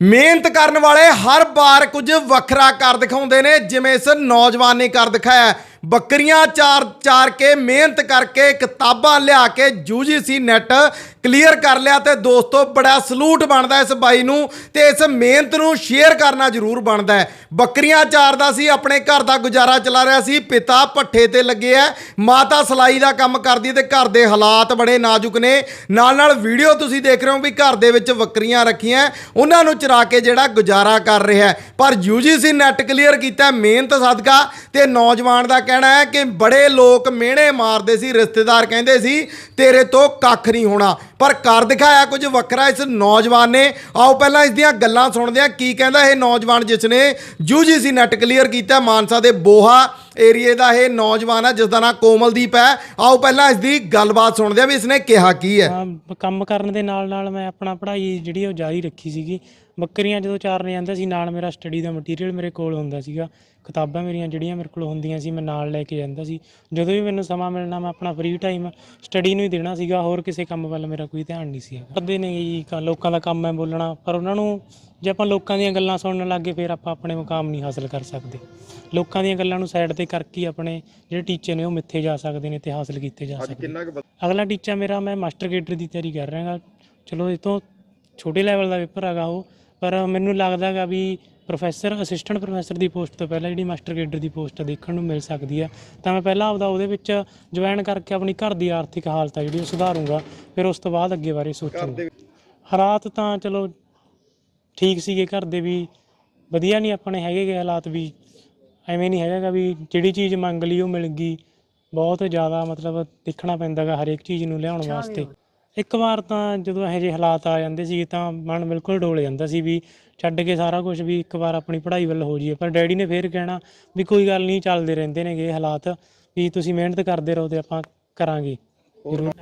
ਮਿਹਨਤ ਕਰਨ ਵਾਲੇ ਹਰ ਵਾਰ ਕੁਝ ਵੱਖਰਾ ਕਰ ਦਿਖਾਉਂਦੇ ਨੇ, ਜਿਵੇਂ ਇਸ ਨੌਜਵਾਨ ਨੇ ਕਰ ਦਿਖਾਇਆ। ਬੱਕਰੀਆਂ ਚਾਰ ਚਾਰ ਕੇ ਮਿਹਨਤ ਕਰਕੇ ਕਿਤਾਬਾਂ ਲਿਆ ਕੇ UGC ਨੈਟ ਕਲੀਅਰ ਕਰ ਲਿਆ ਤੇ ਦੋਸਤੋ ਬੜਾ ਸਲੂਟ ਬਣਦਾ ਇਸ ਬਾਈ ਨੂੰ ਤੇ ਇਸ ਮਿਹਨਤ ਨੂੰ ਸ਼ੇਅਰ ਕਰਨਾ ਜ਼ਰੂਰ ਬਣਦਾ ਹੈ। ਬੱਕਰੀਆਂ ਚਾਰਦਾ ਸੀ, ਆਪਣੇ ਘਰ ਦਾ ਗੁਜ਼ਾਰਾ ਚਲਾ ਰਿਹਾ ਸੀ, ਪਿਤਾ ਪੱਠੇ ਤੇ ਲੱਗੇ ਹੈ ਮਾਤਾ ਸਲਾਈ ਦਾ ਕੰਮ ਕਰਦੀ ਹੈ ਤੇ ਘਰ ਦੇ ਹਾਲਾਤ ਬੜੇ ਨਾਜ਼ੁਕ ਨੇ। ਨਾਲ ਨਾਲ ਵੀਡੀਓ ਤੁਸੀਂ ਦੇਖ ਰਹੇ ਹੋ ਵੀ ਘਰ ਦੇ ਵਿੱਚ ਬੱਕਰੀਆਂ ਰੱਖੀਆਂ, ਉਹਨਾਂ ਨੂੰ ਚਰਾ ਕੇ ਜਿਹੜਾ ਗੁਜ਼ਾਰਾ ਕਰ ਰਿਹਾ ਹੈ। ਪਰ UGC ਨੈਟ ਕਲੀਅਰ ਕੀਤਾ, ਮਿਹਨਤ ਸਦਕਾ ਤੇ ਨੌਜਵਾਨ ਦਾ ਕਹਿਣਾ ਹੈ ਕਿ ਬੜੇ ਲੋਕ ਮਿਹਣੇ ਮਾਰਦੇ ਸੀ, ਰਿਸ਼ਤੇਦਾਰ ਕਹਿੰਦੇ ਸੀ, ਤੇਰੇ ਤੋਂ ਕੱਖ ਨਹੀਂ ਹੋਣਾ। ਪਰ ਕਰ ਦਿਖਾਇਆ ਕੁਝ ਵੱਖਰਾ ਇਸ ਨੌਜਵਾਨ ਨੇ। ਆਓ ਪਹਿਲਾਂ ਇਸ ਦੀਆਂ ਗੱਲਾਂ ਸੁਣਦੇ ਹਾਂ। ਕੀ ਕਹਿੰਦਾ ਇਹ ਨੌਜਵਾਨ ਜਿਸ ਨੇ UGC ਨੈਟ ਕਲੀਅਰ ਕੀਤਾ, ਮਾਨਸਾ ਦੇ ਬੋਹਾ ਏਰੀਏ ਦਾ ਇਹ ਨੌਜਵਾਨ ਹੈ ਜਿਸ ਦਾ ਨਾਮ ਕੋਮਲਦੀਪ ਹੈ। ਆਓ ਪਹਿਲਾਂ ਇਸ ਦੀ ਗੱਲਬਾਤ ਸੁਣਦੇ ਹਾਂ ਵੀ ਇਸਨੇ ਕਿਹਾ ਕੀ ਹੈ। ਕੰਮ ਕਰਨ ਦੇ ਨਾਲ ਨਾਲ ਮੈਂ ਆਪਣਾ ਪੜ੍ਹਾਈ ਜਿਹੜੀ ਉਹ ਜਾਰੀ ਰੱਖੀ ਸੀਗੀ। ਬੱਕਰੀਆਂ ਜਦੋਂ ਚਾਰਨ ਜਾਂਦਾ ਸੀ ਨਾਲ ਮੇਰਾ ਸਟੱਡੀ ਦਾ ਮਟੀਰੀਅਲ ਮੇਰੇ ਕੋਲ ਹੁੰਦਾ ਸੀਗਾ। ਕਿਤਾਬਾਂ ਮੇਰੀਆਂ ਜਿਹੜੀਆਂ ਮੇਰੇ ਕੋਲ ਹੁੰਦੀਆਂ ਸੀ ਮੈਂ ਨਾਲ ਲੈ ਕੇ ਜਾਂਦਾ ਸੀ। ਜਦੋਂ ਵੀ ਮੈਨੂੰ ਸਮਾਂ ਮਿਲਣਾ ਮੈਂ ਆਪਣਾ ਫ੍ਰੀ ਟਾਈਮ ਸਟੱਡੀ ਨੂੰ ਹੀ ਦੇਣਾ ਸੀਗਾ ਹੋਰ ਕਿਸੇ ਕੰਮ ਵੱਲ ਮੇਰਾ ਕੋਈ ਧਿਆਨ ਨਹੀਂ ਸੀ ਕਰਦੇ ਨੇ ਜੀ ਕ- ਲੋਕਾਂ ਦਾ ਕੰਮ ਹੈ ਬੋਲਣਾ ਪਰ ਉਹਨਾਂ ਨੂੰ ਜੇ ਆਪਾਂ ਲੋਕਾਂ ਦੀਆਂ ਗੱਲਾਂ ਸੁਣਨ ਲੱਗੇ ਫਿਰ ਆਪਾਂ ਆਪਣੇ ਮੁਕਾਮ ਨਹੀਂ ਹਾਸਲ ਕਰ ਸਕਦੇ। ਲੋਕਾਂ ਦੀਆਂ ਗੱਲਾਂ ਨੂੰ ਸਾਈਡ ਤੇ ਕਰਕੇ ਹੀ ਆਪਣੇ ਜਿਹੜੇ ਟੀਚੇ ਨੇ ਉਹ ਮਿੱਥੇ ਜਾ ਸਕਦੇ ਨੇ ਤੇ ਹਾਸਲ ਕੀਤੇ ਜਾ ਸਕਦੇ ਅਗਲਾ ਟੀਚਾ ਮੇਰਾ ਮੈਂ ਮਾਸਟਰ ਗੇਡਰ ਦੀ ਤਿਆਰੀ ਕਰ ਰਿਹਾ ਹਾਂ ਚਲੋ ਇਹ ਤੋਂ ਛੋਟੇ ਲੈਵਲ ਦਾ ਪੇਪਰ ਹੈਗਾ ਉਹ ਪਰ ਮੈਨੂੰ ਲੱਗਦਾ ਹੈਗਾ ਵੀ ਪ੍ਰੋਫੈਸਰ ਅਸਿਸਟੈਂਟ ਪ੍ਰੋਫੈਸਰ ਦੀ ਪੋਸਟ ਤੋਂ ਪਹਿਲਾਂ ਜਿਹੜੀ ਮਾਸਟਰ ਗੇਡਰ ਦੀ ਪੋਸਟ ਦੇਖਣ ਨੂੰ ਮਿਲ ਸਕਦੀ ਹੈ ਤਾਂ ਮੈਂ ਪਹਿਲਾਂ ਆਪਦਾ ਉਹਦੇ ਵਿੱਚ ਜੁਆਇਨ ਕਰਕੇ ਆਪਣੀ ਘਰ ਦੀ ਆਰਥਿਕ ਹਾਲਤ ਹੈ ਜਿਹੜੀ ਉਹ ਸੁਧਾਰੂੰਗਾ ਫਿਰ ਉਸ ਤੋਂ ਬਾਅਦ ਅੱਗੇ ਬਾਰੇ ਸੋਚੂੰਗਾ। ਹਾਲਾਤ ਤਾਂ ਚਲੋ ਠੀਕ ਸੀਗੇ ਘਰ ਦੇ ਵੀ ਵਧੀਆ ਨਹੀਂ ਆਪਣੇ ਹੈਗੇ ਗੇ ਹਾਲਾਤ ਵੀ ਐਵੇਂ ਨਹੀਂ ਹੈਗਾ ਵੀ ਜਿਹੜੀ ਚੀਜ਼ ਮੰਗ ਲਈ ਉਹ ਮਿਲ ਗਈ। ਬਹੁਤ ਜ਼ਿਆਦਾ ਮਤਲਬ ਦੇਖਣਾ ਪੈਂਦਾ ਗਾ ਹਰੇਕ ਚੀਜ਼ ਨੂੰ ਲਿਆਉਣ ਵਾਸਤੇ। ਇੱਕ ਵਾਰ ਤਾਂ ਜਦੋਂ ਇਹੋ ਜਿਹੇ ਹਾਲਾਤ ਆ ਜਾਂਦੇ ਸੀ ਤਾਂ ਮਨ ਬਿਲਕੁਲ ਡੋਲ ਜਾਂਦਾ ਸੀ ਵੀ ਛੱਡ ਕੇ ਸਾਰਾ ਕੁਝ ਵੀ ਇੱਕ ਵਾਰ ਆਪਣੀ ਪੜ੍ਹਾਈ ਵੱਲ ਹੋ ਜਾਈਏ। ਪਰ ਡੈਡੀ ਨੇ ਫੇਰ ਕਹਿਣਾ ਵੀ ਕੋਈ ਗੱਲ ਨਹੀਂ ਚੱਲਦੇ ਰਹਿੰਦੇ ਨੇਗੇ ਇਹ ਹਾਲਾਤ ਵੀ ਤੁਸੀਂ ਮਿਹਨਤ ਕਰਦੇ ਰਹੋ ਤੇ ਆਪਾਂ ਕਰਾਂਗੇ। ਜ਼ਰੂਰ।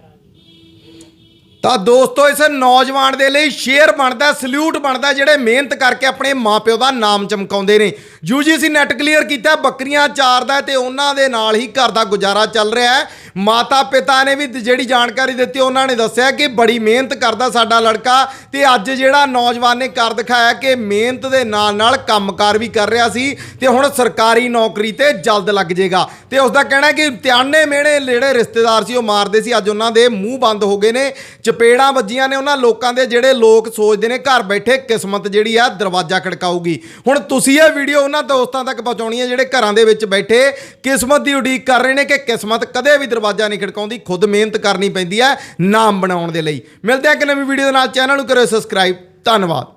ਤਾਂ ਦੋਸਤੋ, ਇਸ ਨੌਜਵਾਨ ਦੇ ਲਈ ਸ਼ੇਅਰ ਬਣਦਾ, ਸਲੂਟ ਬਣਦਾ, ਜਿਹੜੇ ਮਿਹਨਤ ਕਰਕੇ ਆਪਣੇ ਮਾਪਿਓ ਦਾ ਨਾਮ ਚਮਕਾਉਂਦੇ ਨੇ। UGC ਨੈਟ ਕਲੀਅਰ ਕੀਤਾ, ਬੱਕਰੀਆਂ ਚਾਰਦਾ ਹੈ ਤੇ ਉਹਨਾਂ ਦੇ ਨਾਲ ਹੀ ਘਰ ਦਾ ਗੁਜ਼ਾਰਾ ਚੱਲ ਰਿਹਾ ਹੈ। ਮਾਤਾ ਪਿਤਾ ਨੇ ਵੀ ਜਿਹੜੀ ਜਾਣਕਾਰੀ ਦਿੱਤੀ, ਉਹਨਾਂ ਨੇ ਦੱਸਿਆ ਕਿ ਬੜੀ ਮਿਹਨਤ ਕਰਦਾ ਸਾਡਾ ਲੜਕਾ ਤੇ ਅੱਜ ਜਿਹੜਾ ਨੌਜਵਾਨ ਨੇ ਕਰ ਦਿਖਾਇਆ ਕਿ ਮਿਹਨਤ ਦੇ ਨਾਲ ਨਾਲ ਕੰਮਕਾਰ ਵੀ ਕਰ ਰਿਹਾ ਸੀ ਤੇ ਹੁਣ ਸਰਕਾਰੀ ਨੌਕਰੀ ਤੇ ਜਲਦ ਲੱਗ ਜਾਏਗਾ ਤੇ ਉਸ ਦਾ ਕਹਿਣਾ ਕਿ ਤਿਆਨੇ ਮਿਹਣੇ ਜਿਹੜੇ ਰਿਸ਼ਤੇਦਾਰ ਸੀ, ਉਹ ਮਾਰਦੇ ਸੀ, ਅੱਜ ਉਹਨਾਂ ਦੇ ਮੂੰਹ ਬੰਦ ਹੋ ਗਏ ਨੇ। ਚਪੇੜਾਂ ਵੱਜੀਆਂ ਨੇ ਉਹਨਾਂ ਲੋਕਾਂ ਦੇ ਜਿਹੜੇ ਲੋਕ ਸੋਚਦੇ ਨੇ ਘਰ ਬੈਠੇ ਕਿਸਮਤ ਜਿਹੜੀ ਆ ਦਰਵਾਜ਼ਾ ਖੜਕਾਊਗੀ। ਹੁਣ ਤੁਸੀਂ ਇਹ ਵੀਡੀਓ ਉਹਨਾਂ ਦੋਸਤਾਂ ਤੱਕ ਪਹੁੰਚਾਉਣੀ ਹੈ ਜਿਹੜੇ ਘਰਾਂ ਦੇ ਵਿੱਚ ਬੈਠੇ ਕਿਸਮਤ ਦੀ ਉਡੀਕ ਕਰ ਰਹੇ ਨੇ ਕਿ ਕਿਸਮਤ ਕਦੇ ਵੀ ਦਰਵਾਜ਼ਾ ਨਹੀਂ ਖੜਕਾਉਂਦੀ, ਖੁਦ ਮਿਹਨਤ ਕਰਨੀ ਪੈਂਦੀ ਹੈ ਨਾਮ ਬਣਾਉਣ ਦੇ ਲਈ। ਮਿਲਦੇ ਹਾਂ ਇੱਕ ਨਵੀਂ ਵੀਡੀਓ ਦੇ ਨਾਲ, ਚੈਨਲ ਨੂੰ ਕਰਿਓ ਸਬਸਕ੍ਰਾਈਬ ਧੰਨਵਾਦ।